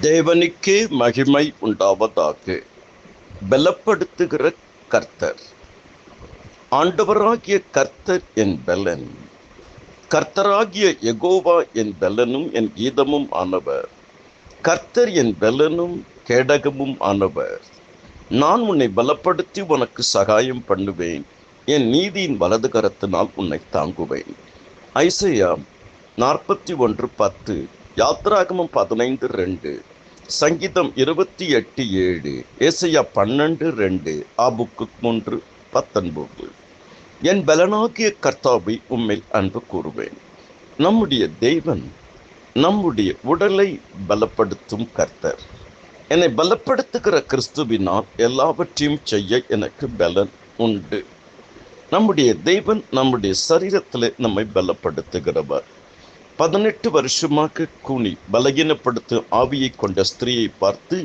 தேவனுக்கே மகிமை உண்டாவதாக. பலப்படுத்துகிற கர்த்தர். ஆண்டவராகிய கர்த்தர் என் பலன். கர்த்தராகிய எகோவா என் பலனும் என் கீதமும் ஆனவர். கர்த்தர் என் பலனும் கேடகமும் ஆனவர். நான் உன்னை பலப்படுத்தி உனக்கு சகாயம் பண்ணுவேன். என் நீதியின் வலது கரத்தினால் உன்னை தாங்குவேன். ஐசையா நாற்பத்தி ஒன்று பத்து. யாத்ராகமம் பதினைந்து ரெண்டு. சங்கீதம் இருபத்தி எட்டு ஏழு. ஏசையா பன்னெண்டு ரெண்டு. ஆபுக்கு மூன்று பத்தொன்பது. என் பலனாகிய கர்த்தாவை உம்மில் அன்பு கூறுவேன். நம்முடைய தெய்வன் நம்முடைய உடலை பலப்படுத்தும் கர்த்தர். என்னை பலப்படுத்துகிற கிறிஸ்துவினால் எல்லாவற்றையும் செய்ய எனக்கு பலன் உண்டு. நம்முடைய தெய்வன் நம்முடைய சரீரத்தில் நம்மை பலப்படுத்துகிறவர். பதினெட்டு வருஷமாக கூனி பலகீனப்படுத்தும் ஆவியை கொண்ட ஸ்திரீயை பார்த்து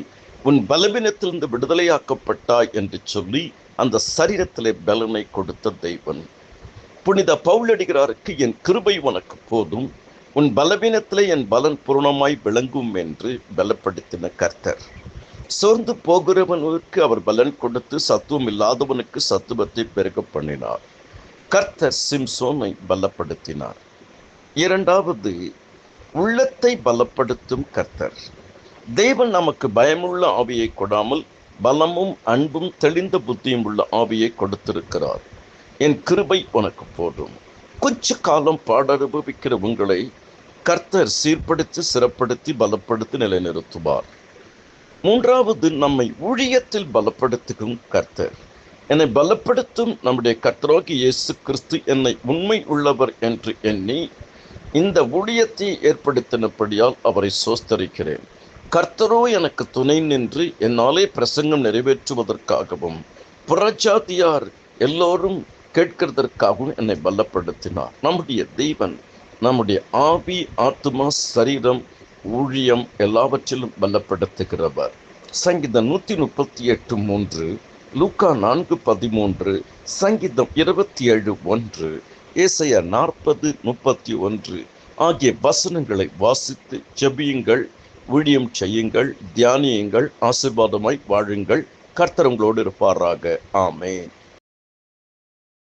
உன் பலவீனத்திலிருந்து விடுதலையாக்கப்பட்டாய் என்று சொல்லி அந்த சரீரத்திலே பலனை கொடுத்த தெய்வன் புனித பவுலடிகிறாருக்கு என் கிருபை உனக்கு போதும். உன் பலவீனத்திலே என் பலன் பூர்ணமாய் விளங்கும் என்று பலப்படுத்தின கர்த்தர். சோர்ந்து போகிறவனுக்கு அவர் பலன் கொடுத்து சத்துவம் இல்லாதவனுக்கு சத்துவத்தை பெருக பண்ணினார். கர்த்தர் சிம்சோனை பலப்படுத்தினார். இரண்டாவது உள்ளத்தை பலப்படுத்தும் கர்த்தர். தேவன் நமக்கு பயமுள்ள ஆவியை கொடாமல் பலமும் அன்பும் தெளிந்த புத்தியும் உள்ள ஆவியை கொடுத்திருக்கிறார். என் கிருபை உனக்கு போதும். கொஞ்ச காலம் பாடனுபவிக்கிற உங்களை கர்த்தர் சீர்படுத்தி சிறப்படுத்தி பலப்படுத்தி நிலைநிறுத்துவார். மூன்றாவது நம்மை ஊழியத்தில் பலப்படுத்தும் கர்த்தர். என்னை பலப்படுத்தும் நம்முடைய கர்த்தரோகி இயேசு கிறிஸ்து என்னை உண்மை உள்ளவர் என்று எண்ணி இந்த ஊழியத்தை ஏற்படுத்தினபடியால் அவரை சோஸ்தரிக்கிறேன். கர்த்தரோ எனக்கு துணை நின்று என்னாலே பிரசங்கம் நிறைவேற்றுவதற்காகவும் புறஜாதியார் எல்லோரும் கேட்கிறதற்காகவும் என்னை பலப்படுத்தினார். நம்முடைய தெய்வன் நம்முடைய ஆவி ஆத்மா சரீரம் ஊழியம் எல்லாவற்றிலும் பலப்படுத்துகிறவர். சங்கீதம் நூற்றி முப்பத்தி எட்டு மூன்று லூக்கா நான்கு பதிமூன்று சங்கீதம் இருபத்தி ஏழு ஒன்று ஏசையா நாற்பது முப்பத்தி ஒன்று ஆகிய வசனங்களை வாசித்து ஜெபியுங்கள் ஊழியம் செய்யுங்கள் தியானியுங்கள் ஆசிர்வாதமாய் வாழுங்கள். கர்த்தர் உங்களோடு இருப்பாராக. ஆமேன்.